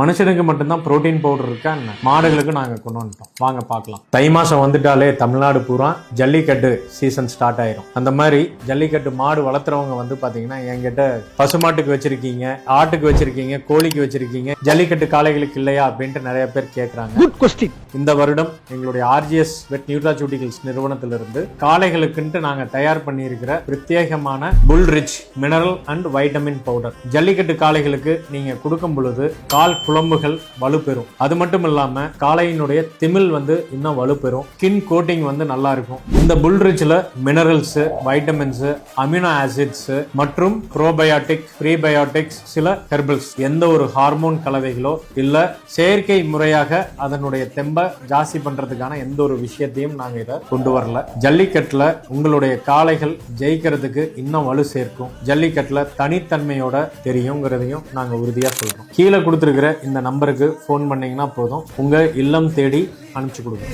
மனுஷனுக்கு மட்டும்தான் protein powder இருக்கா என்ன? மாடுகளுக்கு நாங்கள் கொண்டு வந்துட்டோம். வாங்க பார்க்கலாம். தை மாதம் வந்துட்டாலே தமிழ்நாடு பூரா ஜல்லிக்கட்டு சீசன் ஸ்டார்ட் ஆயிரும். அந்த மாதிரி ஜல்லிக்கட்டு மாடு வளர்த்துறவங்க வந்து பார்த்தீங்கன்னா என்கிட்ட பசுமாட்டுக்கு வச்சிருக்கீங்க ஆட்டுக்கு வச்சிருக்கீங்க கோழிக்கு வச்சிருக்கீங்க ஜல்லிக்கட்டு காளைகளுக்கு இல்லையா அப்படின்ட்டு நிறைய பேர் கேட்குறாங்க இந்த வருடம் எங்களுடைய ஆர்ஜிஎஸ் வெட் நியூட்ராசூட்டிகல்ஸ் நிறுவனத்திலிருந்து காளைகளுக்குன்ட்டு நாங்கள் தயார் பண்ணியிருக்கிற பிரத்யேகமான full rich mineral and vitamin powder Jallikattu காளைகளுக்கு நீங்க கொடுக்கும் பொழுது கால் குழம்புகள் வலுப்பெறும். அது மட்டும் இல்லாம காளையினுடைய திமில் வந்து இன்னும் வலுப்பெறும். ஸ்கின் கோட்டிங் வந்து நல்லா இருக்கும் இந்த full minerals minerals vitamins amino acids மற்றும் ப்ரோபயோட்டிக் ப்ரீபயோட்டிக்ஸ் சில ஹெர்பல்ஸ் எந்த ஒரு ஹார்மோன் கலவைகளோ இல்ல செயற்கை முறையாக அதனுடைய தெம்ப ஜாஸ்தி பண்றதுக்கான எந்த ஒரு விஷயத்தையும் நாங்க இதை கொண்டு வரல. ஜல்லிக்கட்டுல உங்களுடைய காளைகள் ஜெயிக்கிறதுக்கு இன்னும் வலு சேர்க்கும். ஜல்லிக்கட்டுல தனித்தன்மையோட தெரியுங்கிறதையும் நாங்க உறுதியா சொல்றோம். கீழே கொடுத்துருக்கிற இந்த நம்பருக்கு ஃபோன் பண்ணீங்கன்னா போதும். உங்க இல்லம் தேடி அனுப்பிச்சு கொடுங்க.